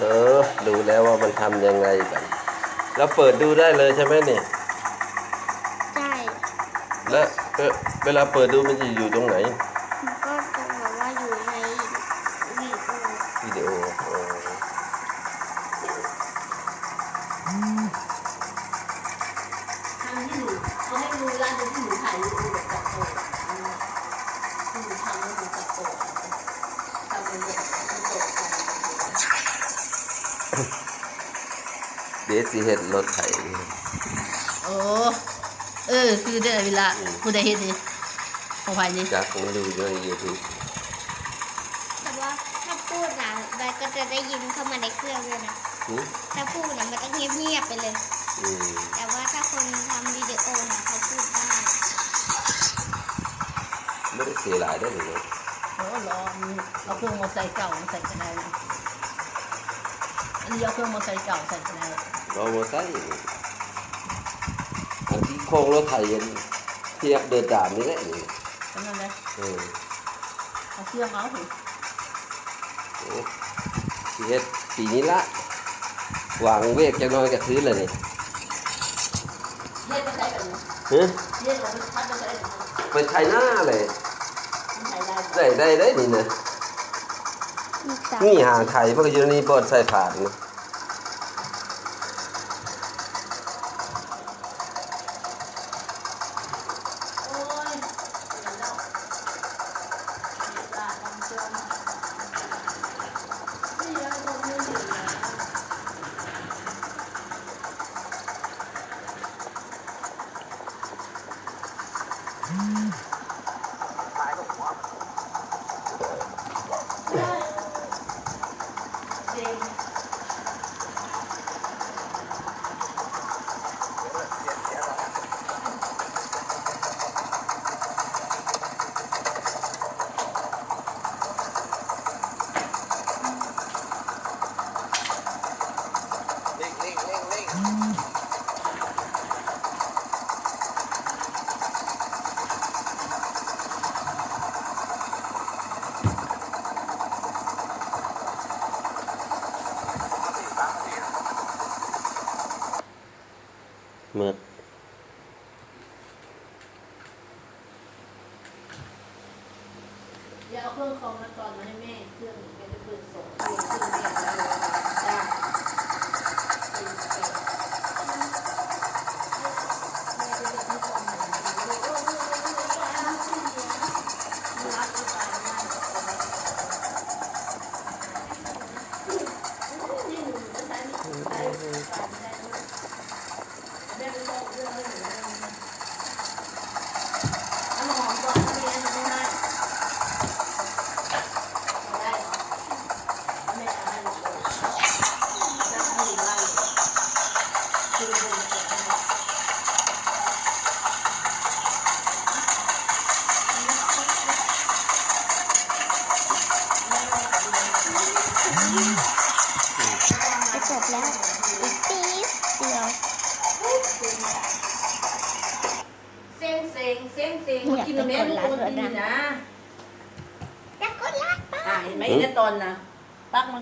เออดูแล้วว่ามันทำยังไงกันแล้วเปิดดูได้เลยใช่ไหมเนี่ยใช่ แล้วเอ่อเวลาเปิดดูมันจะอยู่ตรงไหน มันก็จะบอกว่าอยู่ในวีดีโอ วิดีโออ๋อ ทำที่หนูเขาให้ดูร้านที่หนูถ่ายรูปแบบจับโต๊ะที่หนูทำแล้วหนูจับโต๊ะทำเป็นแบบโต๊ะ เดี๋ยวสิเห็ดรถไถโอ้เออ คือได้เวลาผู้ใดเห็นนี่ของใครนี่จากผมดูในยูทูบแต่ว่าถ้าพูดนะมันก็จะได้ยินเข้ามาในเครื่องด้วยนะถ้าพูดนะมันต้องเงียบๆไปเลย อืมแต่ว่าถ้าคนทำวิดีโอนะเขาพูดได้ไม่ได้เสียหลายได้หรือไงโอ้รอเอาเครื่องมอเตอร์ไซค์เก่ามาใส่กันได้นะ อันนี้เอาเครื่องมอเตอร์ไซค์เก่าใส่กันได้รอมอไซค์อันที่โค้งรถไถเย็นเที่เดินตามนี่แหละนี่ก็นั่นแหละเออเอาเครื่องเอาสิโอ้สิเฮ็ดปีนี้ละวางเวกจังน้อยก็ถือเลยนี่เฮ็ดไปใช้แบบนี้ฮะเฮ็ดเราไปพัดไปใช้แบบนี้ไปไถหน้าเลยมันใช้ได้ได้ได้ได้นี่นะอีกสาม นี่หาไถเพราะอยู่นี่บอนใส่ผ่านนะโอ้ยเดี๋ยวเราเดี๋ยวเราทำเครื่องนี่เราต้องไม่ ถึ เมื่อเดี๋ยวเอาเครื่องคอมมาก่อนมาให้แม่เครื่องแกจะเปิดส่งเครื่อง จะจบแล้วอีกปีดเดียวเซ็งเซ็งเซ็งเซ็งกินแม่ลูกคนกินนะแล้วก็รักป้าอ่าเห็นไหมในตอนนะปักมัน